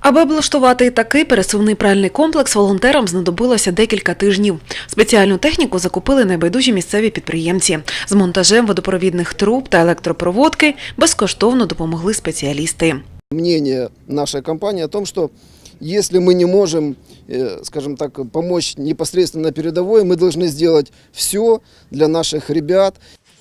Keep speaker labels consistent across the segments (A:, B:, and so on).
A: Аби облаштувати такий пересувний пральний комплекс, волонтерам знадобилося декілька тижнів. Спеціальну техніку закупили небайдужі місцеві підприємці. З монтажем водопровідних труб та електропроводки безкоштовно допомогли спеціалісти.
B: мнение нашей компании о том, что если мы не можем, э, скажем так, помочь непосредственно на передовой, мы должны сделать все для наших ребят,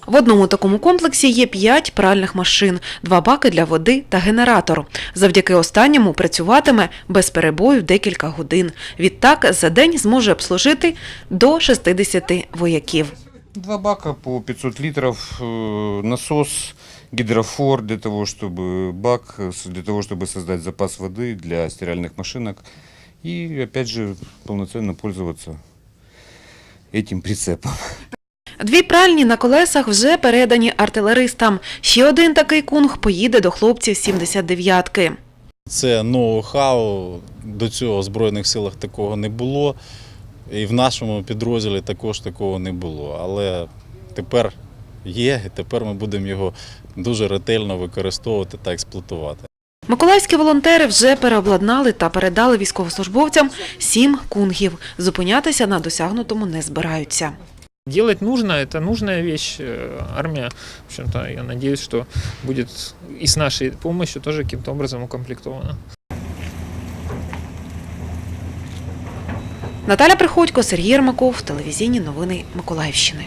A: В одному такому комплексі є п'ять пральних машин, два баки для води та генератор. Завдяки останньому працюватиме без перебоїв декілька годин. Відтак за день зможе обслужити до 60 вояків.
C: Два бака по 500 литров, э, насос, гидрофор для того, чтобы бак, э, с- для того, чтобы создать запас воды для стиральных машинок и, опять же, полноценно пользоваться этим прицепом.
A: Дві пральні на колесах вже передані артилеристам. Ще один такий кунг поїде до хлопців 79-ки.
D: Це ноу-хау. До цього в Збройних силах такого не було. І в нашому підрозділі також такого не було. Але тепер є, і тепер ми будемо його дуже ретельно використовувати та експлуатувати.
A: Миколаївські волонтери вже переобладнали та передали військовослужбовцям сім кунгів. Зупинятися на досягнутому не збираються.
E: Делать нужно, это нужная вещь. Э, Армия, в общем-то, я надеюсь, что будет и с нашей помощью тоже каким-то образом укомплектована.
A: Наталя Приходько, Сергій Ермаков, телевізійні новини Миколаївщини.